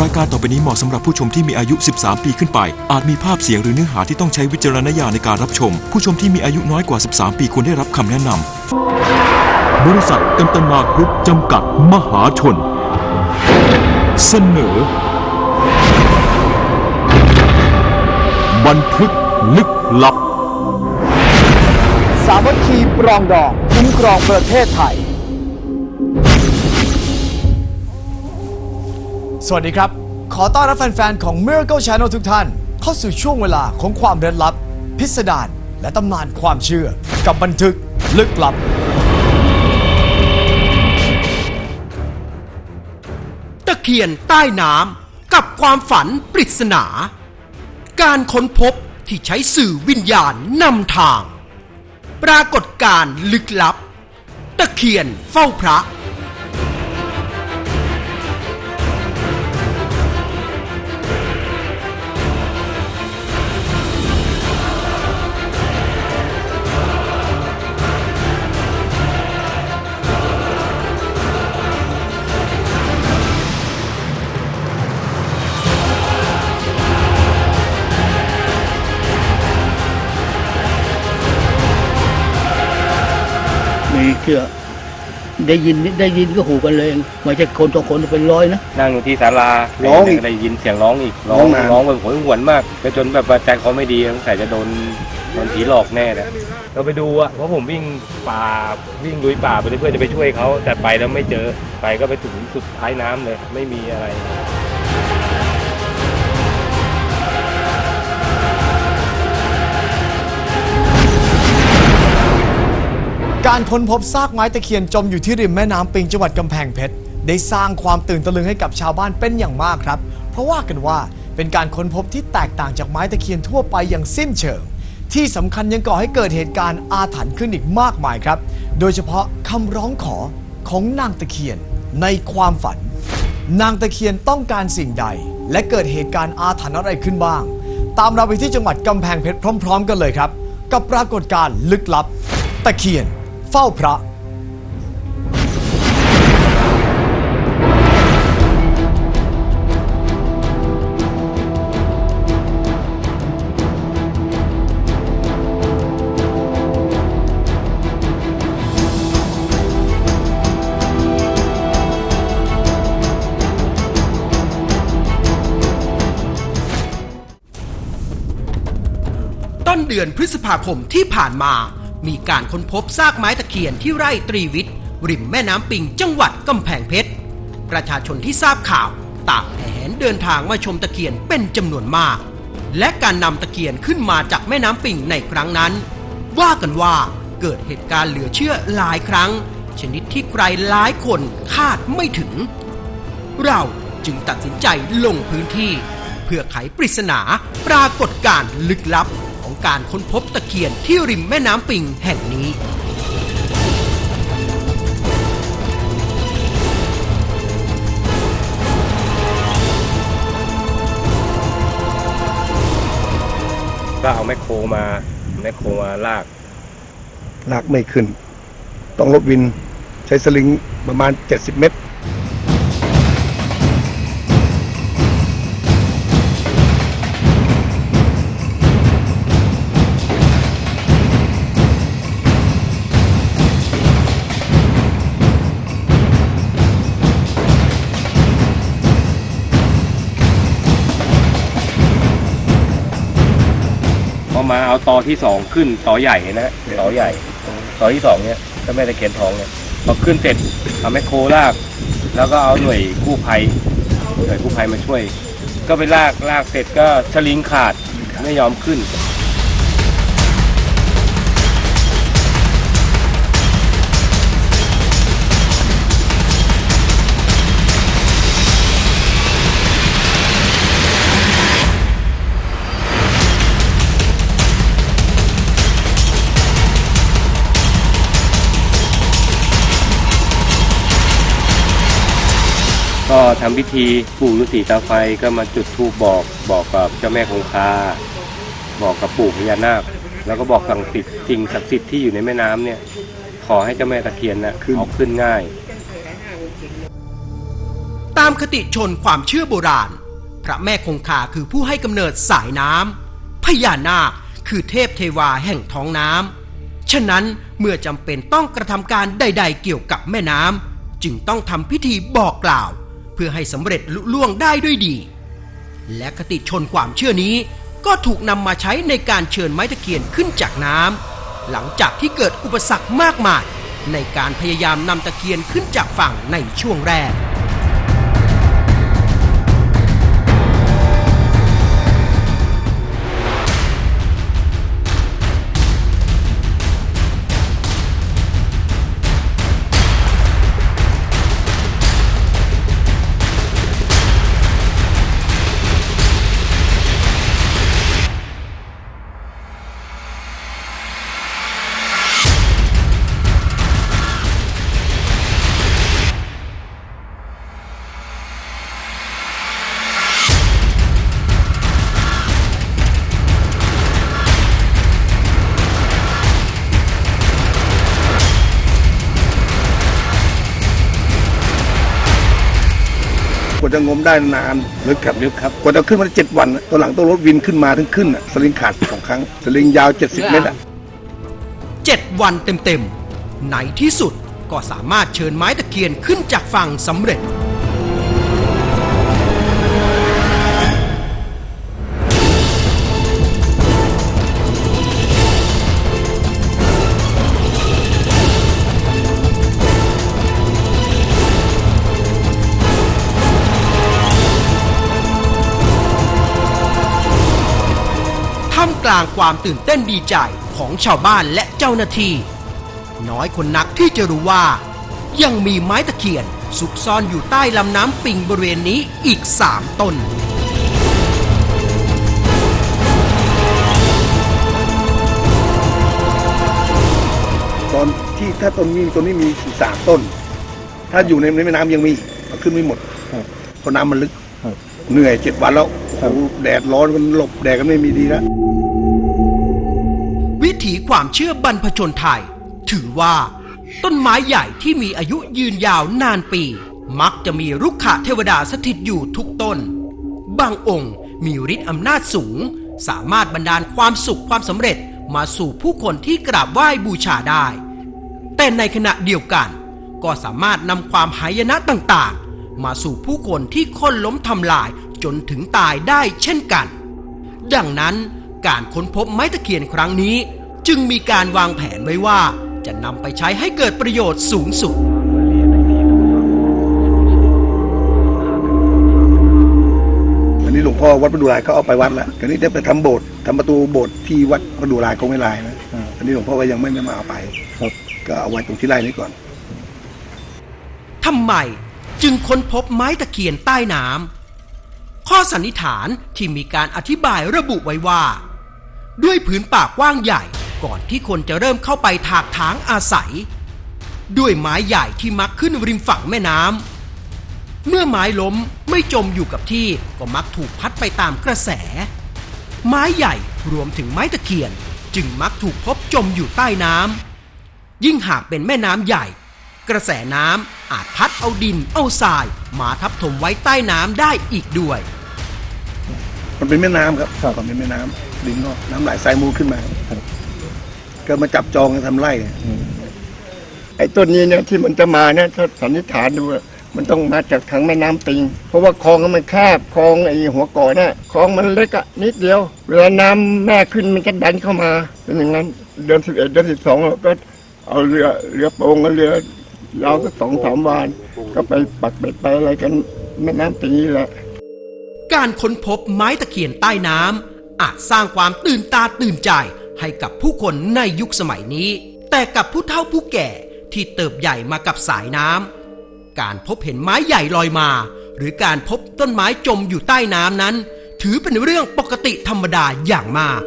รายการต่อไปนี้เหมาะสำหรับผู้ชมที่มีอายุ 13 ปีขึ้นไป อาจมีภาพเสียงหรือเนื้อหาที่ต้องใช้วิจารณญาณในการรับชม ผู้ชมที่มีอายุน้อยกว่า 13 ปีควรได้รับคำแนะนำ บริษัทกันตนากรุ๊ปจำกัดมหาชน เสนอ บันทึกลึกลับ สามัคคีปรองดองคุ้มครองประเทศไทย วัสดีครับ ขอต้อนรับแฟนๆ ของ Miracle Channel ทุกท่าน เข้าสู่ช่วงเวลาของความเร้นลับ พิสดารและตำนานความเชื่อ กับบันทึกลึกลับ ตะเคียนใต้น้ำกับความฝันปริศนา การค้นพบที่ใช้สื่อวิญญาณนำทาง ปรากฏการณ์ลึกลับ ตะเคียนเฝ้าพระ เชื่อ ได้ยินได้ยินก็หูกันเลยไม่ใช่คนต่อคนเป็นร้อยนะนั่งอยู่ที่ศาลาร้องอีกก็ได้ยินเสียงร้องอีกร้อร้องงนานร้องแบบโหยหวนมากไปจนแบบว่าใจเขาไม่ดีสงสัยจะโดนโดนผีหลอกแน่เลยเราไปดูอะเพราะผมวิ่งป่าวิ่งลุยป่าไปเพื่อจะไปช่วยเขาแต่ไปแล้วไม่เจอไปก็ไปถึงสุดท้ายน้ำเลย ไม่มีอะไร การค้นพบซากไม้ตะเคียนจมอยู่ที่ริมแม่น้ำปิงจังหวัดกำแพงเพชรได้สร้างความตื่นตะลึงให้กับชาวบ้านเป็นอย่างมากครับ เพราะว่ากันว่าเป็นการค้นพบที่แตกต่างจากไม้ตะเคียนทั่วไปอย่างสิ้นเชิง ที่สำคัญยังก่อให้เกิดเหตุการณ์อาถรรพ์ขึ้นอีกมากมายครับ โดยเฉพาะคำร้องขอของนางตะเคียนในความฝัน นางตะเคียนต้องการสิ่งใด และเกิดเหตุการณ์อาถรรพ์อะไรขึ้นบ้าง ตามเราไปที่จังหวัดกำแพงเพชรพร้อม ๆ กันเลยครับ กับปรากฏการณ์ลึกลับ ตะเคียน เฝ้าพระ ต้นเดือนพฤษภาคมที่ผ่านมา มีการค้นพบซากไม้ตะเคียนที่ไร่ตรีวิทย์ริมแม่น้ำปิงจังหวัดกำแพงเพชร ประชาชนที่ทราบข่าวต่างแห่แหนเดินทางมาชมตะเคียนเป็นจำนวนมาก และการนำตะเคียนขึ้นมาจากแม่น้ำปิงในครั้งนั้น ว่ากันว่าเกิดเหตุการณ์เหลือเชื่อหลายครั้ง ชนิดที่ใครหลายคนคาดไม่ถึง เราจึงตัดสินใจลงพื้นที่ เพื่อไขปริศนาปรากฏการ์ลึกลับ การค้นพบตะเคียนที่ริมแม่น้ำปิงแห่งนี้ ก็เอาแมคโครมาแมคโครมาลาก ลากไม่ขึ้น ต้องรถวินใช้สลิงประมาณ 70 เมตร เอาตอที่สองขึ้นตอใหญ่นะตอใหญ่ตอที่สองเนี่ยก็แม่ตะเคียนทองเนี่ยพอขึ้นเสร็จเอาแมคโครลาก แล้วก็เอาหน่วยกู้ภัยหน่วยกู้ภัยมาช่วย ก็ไปลากลากเสร็จก็สลิงขาดไม่ยอมขึ้น ก็ทำพิธีปู่ฤาษีตาไฟก็มาจุดธูปบอกบอกกับเจ้าแม่คงคา บอกกับปู่พญานาค แล้วก็บอกสั่งสิทธิ์สิ่งศักดิ์สิทธิ์ที่อยู่ในแม่น้ำเนี่ย ขอให้เจ้าแม่ตะเคียนนะขึ้นเอาขึ้นง่าย ตามคติชนความเชื่อโบราณ พระแม่คงคาคือผู้ให้กำเนิดสายน้ำพญานาคคือเทพเทวาแห่งท้องน้ำฉะนั้นเมื่อจำเป็นต้องกระทำการใด ๆ เกี่ยวกับแม่น้ำจึงต้องทำพิธีบอกกล่าว เพื่อให้สำเร็จลุล่วงได้ด้วยดี และคติชนความเชื่อนี้ก็ถูกนำมาใช้ในการเชิญไม้ตะเคียนขึ้นจากน้ำหลังจากที่เกิดอุปสรรคมากมาย ในการพยายามนำตะเคียนขึ้นจากฝั่งในช่วงแรก จะงมได้นานลึกครับลึกครับกว่าจะขึ้นมาได้เจ็ดวันตอนหลังต้องรถวินขึ้นมาถึงขึ้นอะสลิงขาดสองครั้ง สลิงยาว 70 เมตรอะ7วันเต็มๆในที่สุดก็สามารถเชิญไม้ตะเคียนขึ้นจากฝั่งสำเร็จามกลางความตื่นเต้นดีใจของชาวบ้านและเจ้าหน้าที่น้อยคนนักที่จะรู้ว่า ยังมีไม้ตะเคียนซุกซ่อนอยู่ใต้ลำน้ำปิงบริเวณนี้อีก3ต้น ตอนที่ถ้าต้นนี้ต้นนี้มีสี่สามต้น ถ้าอยู่ในแม่น้ำยังมีมันขึ้นไม่หมดเพราะน้ำมันลึก เหนื่อยเจ็ดวันแล้วโอ้โหแดดร้อนมันหลบแดดก็ไม่มีดีแล้ววิถี ความเชื่อบรรพชนไทย ถือว่า ต้นไม้ใหญ่ที่มีอายุยืนยาวนานปี มักจะมีรุกขเทวดาสถิตอยู่ทุกต้น บางองค์มีฤทธิ์อำนาจสูง สามารถบันดาลความสุขความสำเร็จมาสู่ผู้คนที่กราบไหว้บูชาได้ แต่ในขณะเดียวกัน ก็สามารถนำความหายนะต่างๆ มาสู่ผู้คนที่ค้นล้มทำลายจนถึงตายได้เช่นกัน ดังนั้นการค้นพบไม้ตะเคียนครั้งนี้ จึงมีการวางแผนไว้ว่า จะนำไปใช้ให้เกิดประโยชน์สูงสุด อันนี้หลวงพ่อวัดประดูรายเขาเอาไปวัดแล้วอันนี้ได้ไปทำโบสถ์ทำประตูโบสถ์ที่วัดประดูรายคงไม่ลายนะอันนี้หลวงพ่อก็ยังไม่ไม่มาเอาไปก็เอาไว้ตรงที่ไร่นี้ก่อนทำไมจึงค้นพบไม้ตะเคียนใต้น้ำข้อสันนิษฐานที่มีการอธิบายระบุไว้ว่า ด้วยผืนป่ากว้างใหญ่ ก่อนที่คนจะเริ่มเข้าไปถากถางอาศัย ด้วยไม้ใหญ่ที่มักขึ้นริมฝั่งแม่น้ำเมื่อไม้ล้มไม่จมอยู่กับที่ก็มักถูกพัดไปตามกระแส ไม้ใหญ่รวมถึงไม้ตะเคียน จึงมักถูกพบจมอยู่ใต้น้ำยิ่งหากเป็นแม่น้ำใหญ่ กระแสน้ำอาจพัดเอาดินเอาทราย มาทับถมไว้ใต้น้ำได้อีกด้วยมันเป็นแม่น้ำครับมันเป็นแม่น้ำดินก็น้ำไหลทรายมูขึ้นมา ก็มาจับจองกันทำไร่ไอ้ต้นนี้เนี่ยที่มันจะมาเนี่ยถ้าสันนิษฐานดูอะมันต้องมาจากทางแม่น้ำปิง เพราะว่าคลองมันแคบคลองไอ้หัวก่อเนี่ยคลองมันเล็กอะนิดเดียว เวลาน้ำแม่ขึ้นมันจะดันเข้ามาเป็นอย่างนั้น เดือนสิบเอ็ดเดือนสิบสองเราก็เอาเรือเรือโปงกับเรือยาวสักสองสามวาน ก็ไปปักเบ็ดไปอะไรกันแม่น้ำปิงนี่แหละ การค้นพบไม้ตะเคียนใต้น้ำอาจสร้างความตื่นตาตื่นใจ ให้กับผู้คนในยุคสมัยนี้ แต่กับผู้เฒ่าผู้แก่ที่เติบใหญ่มากับสายน้ำการพบเห็นไม้ใหญ่ลอยมา หรือการพบต้นไม้จมอยู่ใต้น้ำนั้น ถือเป็นเรื่องปกติธรรมดาอย่างมาก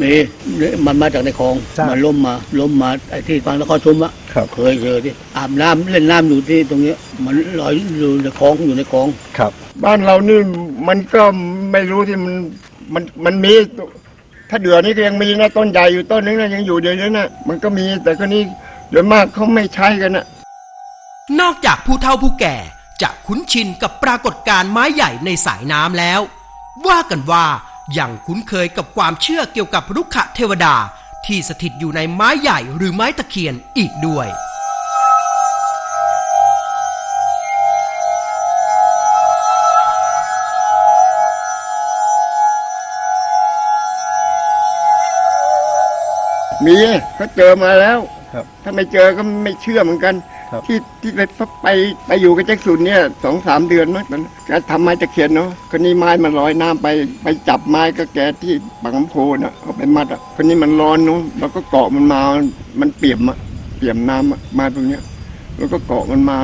มี มันมาจากในคลองใช่มันล้มมาล้มมาไอ้ที่ฟังนครชุมอะครับ เคยเจอที่อาบน้ำเล่นน้ำอยู่ที่ตรงเนี้ยมันลอยอยู่ในคลองอยู่ในคลอง ครับ บ้านเรานี่มันก็ไม่รู้ที่มันมันมันมี ถ้าเดือนนี้ก็ยังมีนะต้นใหญ่อยู่ต้นนึงนะยังอยู่เดี๋ยวนี้นะมันก็มีแต่ก็นี้โดยมากเขาไม่ใช้กันนะนอกจากผู้เฒ่าผู้แก่จะคุ้นชินกับปรากฏการณ์ไม้ใหญ่ในสายน้ำแล้ว ว่ากันว่า ยังคุ้นเคยกับความเชื่อเกี่ยวกับรุกขเทวดาที่สถิตอยู่ในไม้ใหญ่หรือไม้ตะเคียนอีกด้วยมีเขาเจอมาแล้ว ครับ ถ้าไม่เจอก็ไม่เชื่อเหมือนกัน ครับที่ที่ไปไปไปอยู่กับแจ็คสุนเนี่ยสองสามเดือนมั้งตอนนั้นแกทำไม้ตะเคียนเนาะคนนี้ไม้มันลอยน้ำไปไปจับไม้ก็แกที่บางลำโพน่ะเอาไปมัดอะคนนี้มันร้อนเนาะแล้วก็เกาะมันมา มันเปี่ยมอะเปี่ยมน้ำอะมาตรงเนี้ยแล้วก็เกาะมันมา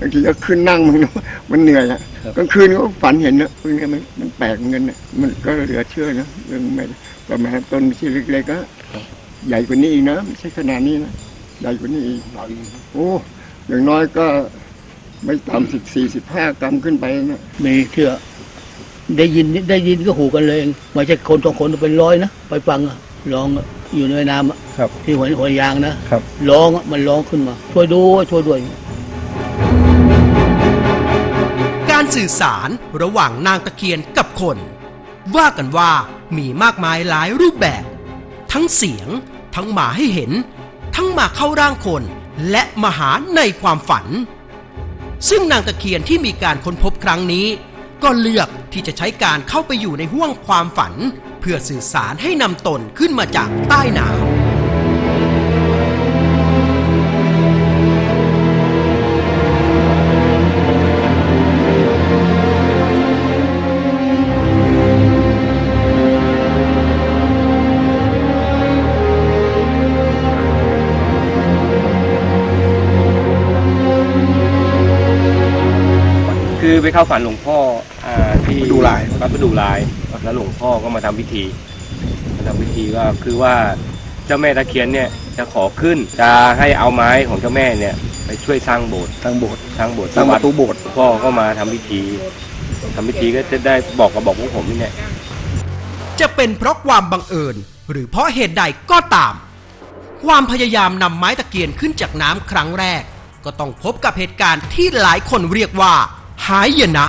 บางทีก็ขึ้นนั่งมันเนอะมันเหนื่อยอะกลางคืนก็ฝันเห็นนะพวกนี้มันมันแปลกเหมือนกันนะมันก็เหลือเชื่อนะเรื่องไม่ประมาณต้นที่เล็กๆก็ใหญ่กว่านี้อีกนะไม่ใช่ขนาดนี้นะ ใหญ่กว่านี้อีกโอ้อย่างน้อยก็ไม่ต่ำสิบสี่สิบห้ากรัมขึ้นไปนะมีเชื่อ ได้ยินได้ยินก็หูกันเลยเองไม่ใช่คนสองคนเป็นร้อยนะไปฟังอะร้องอะอยู่ในแม่น้ำอะครับ ที่หัวหัวยางนะครับร้องอะมันร้องขึ้นมา ช่วยด้วยช่วยด้วย การสื่อสารระหว่างนางตะเคียนกับคน ว่ากันว่ามีมากมายหลายรูปแบบ ทั้งเสียง ทั้งมาให้เห็นทั้ง มาเข้าร่างคน และมาหาในความฝัน ซึ่งนางตะเคียนที่มีการค้นพบครั้งนี้ ก็เลือกที่จะใช้การเข้าไปอยู่ในห้วงความฝัน เพื่อสื่อสารให้นำตนขึ้นมาจากใต้น้ำ คือไปเข้าฝันหลวงพ่ออ่าที่ประดูลาย วัดประดูลาย แล้วหลวงพ่อก็มาทำพิธีมาทำพิธีว่าคือว่าเจ้าแม่ตะเคียนเนี่ยจะขอขึ้นจะให้เอาไม้ของเจ้าแม่เนี่ยไปช่วยสร้างโบสถ์ทางโบสถ์สร้างโบสถ์สร้างประตูโบสถ์หลวงพ่อก็มาทำพิธีทำพิธีก็จะได้บอกกับบอกพวกผมนี่แหละ จะเป็นเพราะความบังเอิญ หรือเพราะเหตุใดก็ตาม ความพยายามนำไม้ตะเกียนขึ้นจากน้ำครั้งแรก ก็ต้องพบกับเหตุการณ์ที่หลายคนเรียกว่า หายนะ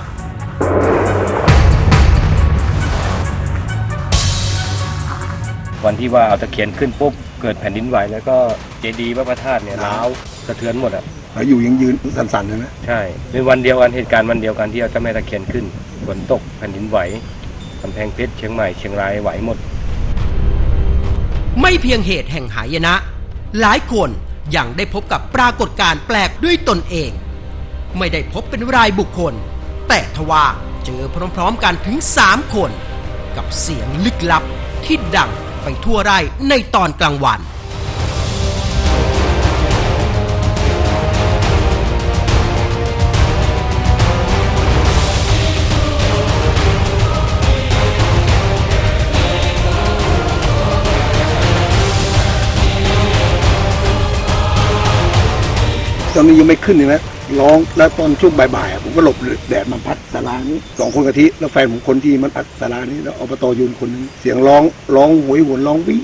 วันที่ว่าเอาตะเคียนขึ้นปุ๊บเกิดแผ่นดินไหวแล้วก็เจดีย์พระประธาตุเนี่ยร้าวสะเทือนหมดอะแล้วอยู่ยังยืนสั่นๆเลยนะใช่เป็นวันเดียวกันเหตุการณ์วันเดียวกันที่เอาเจ้าแม่ตะเคียนขึ้นฝนตกแผ่นดินไหวกำแพงเพชรเชียงใหม่เชียงรายไหวหมด ไม่เพียงเหตุแห่งหายนะ หลายคนยังได้พบกับปรากฏการณ์แปลกด้วยตนเอง ไม่ได้พบเป็นรายบุคคล แต่ทว่าเจอพร้อมๆกันถึง 3 คน กับเสียงลึกลับที่ดังไปทั่วไร่ในตอนกลางวัน ตอนนี้ยังไม่ขึ้นเลยนะร้องแล้วตอนช่วงบ่ายๆอะผมก็หลบแดดมาพัดศาลานี้สองคนกะทิแล้วแฟนผมคนที่มันพัดศาลานี้แล้วอบตยืนคนหนึงเสียงร้องร้องโหยหวนร้องวิ่ง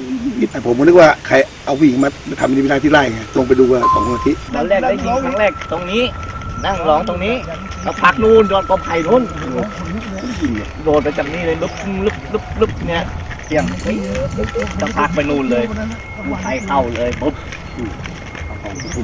แต่ผมก็นึกว่าใครเอาวิ่งมาทำในเวลาที่ไร่ไงลงไปดูว่าสองคนกะทิตอนแรกได้ยินครั้งแรกตรงนี้ นั่งร้องตรงนี้แล้วพักนู่นโดนกอไผ่นู่นโดนไปจากนี่เลยลุกลุกลุกลุกเนี่ยเที่ยงเฮ้ยจะพักไปนู่นเลยกูไผ่เข้าเลยปุ๊บค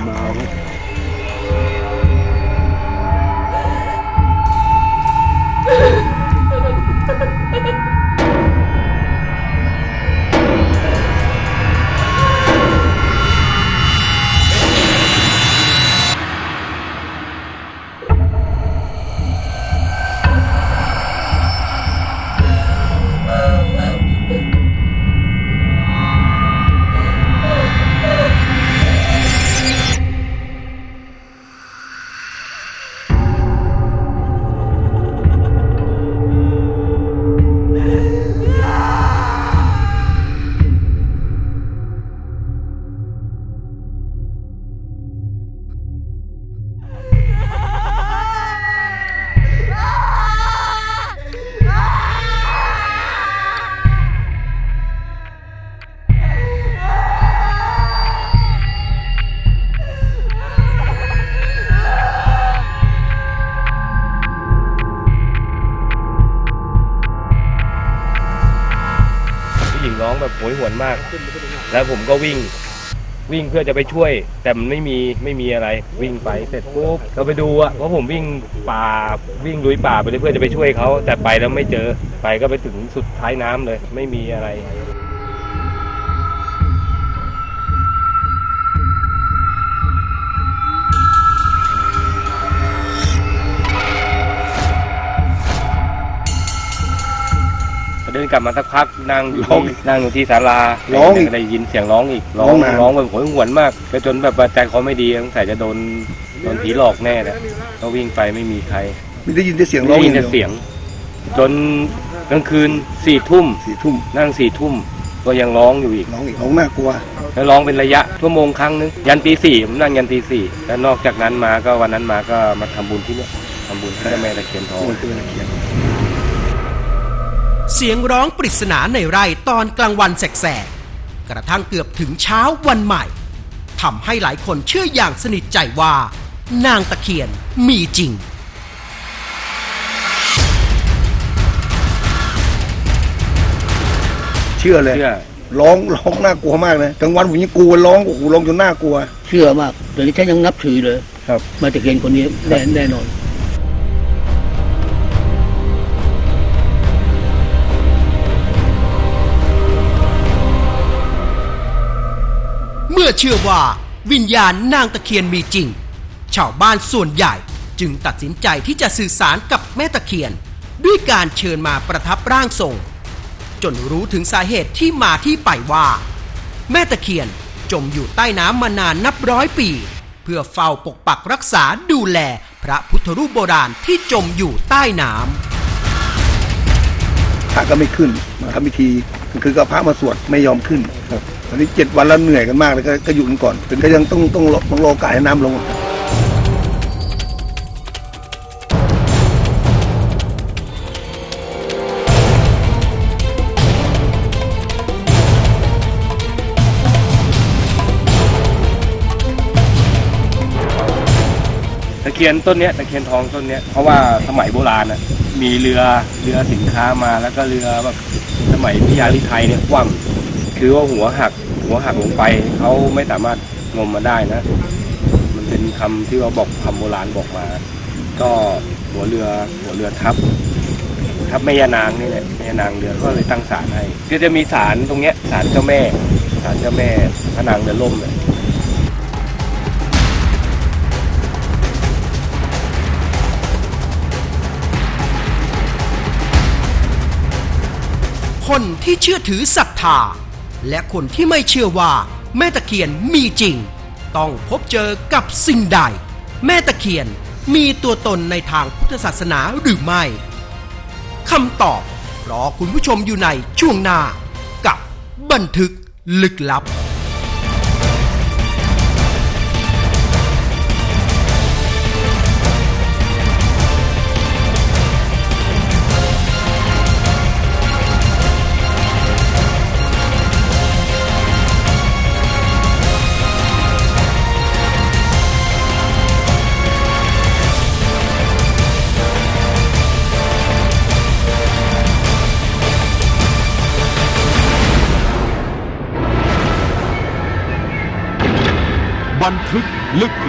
แล้วผมก็วิ่งวิ่งเพื่อจะไปช่วย แต่มันไม่มีไม่มีอะไรวิ่งไปเสร็จปุ๊บก็ไปดูอะเพราะผมวิ่งป่าวิ่งลุยป่าไปเลยเพื่อจะไปช่วยเขาแต่ไปแล้วไม่เจอไปก็ไปถึงสุดท้ายน้ำเลย ไม่มีอะไร กลับมาสักพักนั่งอยู่ร้องที่นั่งอยู่ที่ศาลาร้องอีกได้ยินเสียงร้องอีกร้อร้องงนานร้องแบบโหยหวนมากไปจนแบบว่าใจเขาไม่ดีสงสัยจะโดนโดนผีหลอกแน่เลยก็วิ่งไปไม่มีใครมีได้ยินแต่เสียงร้องได้อยินย่างแต่เดียวเสียงจนกลางคืนสี่ทุ่มสี่ทุ่มนั่งสี่ทุ่มก็ยังร้องอยู่อีก ร้องอีกร้องน่ากลัว แล้วร้องเป็นระยะชั่วโมงครั้งนึงยันตีสี่ผมนั่งยันตีสี่แล้วนอกจากนั้นมาก็วันนั้นมาก็มาทำบุญที่เนี่ยทำบุญที่เจ้าแม่ตะเคียนทองมันคือตะเคียน เสียงร้องปริศนาในไร่ตอนกลางวันแสกๆ กระทั่งเกือบถึงเช้าวันใหม่ทำให้หลายคนเชื่ออย่างสนิทใจว่า นางตะเคียนมีจริง เชื่อเลย เชื่อ ร้องร้องน่ากลัวมากเลยกลางวันผมยังกลัวร้องโอ้โหร้องจนน่ากลัว เชื่อมากตอนนี้ฉันยังนับถือเลย ครับ มาตะเคียนคนนี้แน่แน่นอน มื่อเชื่อว่าวิญญาณนางตะเคียนมีจริง ชาวบ้านส่วนใหญ่จึงตัดสินใจที่จะสื่อสารกับแม่ตะเคียน ด้วยการเชิญมาประทับร่างทรง จนรู้ถึงสาเหตุที่มาที่ไปว่า แม่ตะเคียนจมอยู่ใต้น้ำมานานนับร้อยปี เพื่อเฝ้าปกปักรักษาดูแลพระพุทธรูปโบราณที่จมอยู่ใต้น้ำพระก็ไม่ขึ้นมาทำพิธีคือก็พระมาสวดไม่ยอมขึ้นต อนนี้เจ็ดวันแล้วเหนื่อยกันมากเลยก็ก็อยู่กันก่อนถึงก็ยังต้องต้องรอต้องรอกาสให้น้ำลงตะเคียนต้นเนี้ยตะเคียนทองต้นเนี้ยเพราะว่าสมัยโบราณน่ะมีเรือเรือสินค้ามาแล้วก็เรือแบบสมัยพิยาลิไทยเนี่ยคว่ำคือว่าหัวหัก หัวหักลงไปเขาไม่สามารถงมมาได้นะ มันเป็นคำที่เราบอกคำโบราณบอกมา ก็หัวเรือหัวเรือทับทับแม่ยานางนี่แหละแม่ยานางเรือก็เลยตั้งศาลให้ก็จะมีศาลตรงเนี้ยศาลเจ้าแม่ศาลเจ้าแม่พระนางเรือล่มเนี่ยคนที่เชื่อถือศรัทธา และคนที่ไม่เชื่อว่า แม่ตะเคียนมีจริง ต้องพบเจอกับสิ่งใด แม่ตะเคียนมีตัวตนในทางพุทธศาสนาหรือไม่คำตอบรอคุณผู้ชมอยู่ในช่วงหน้ากับบันทึกลึกลับ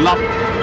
love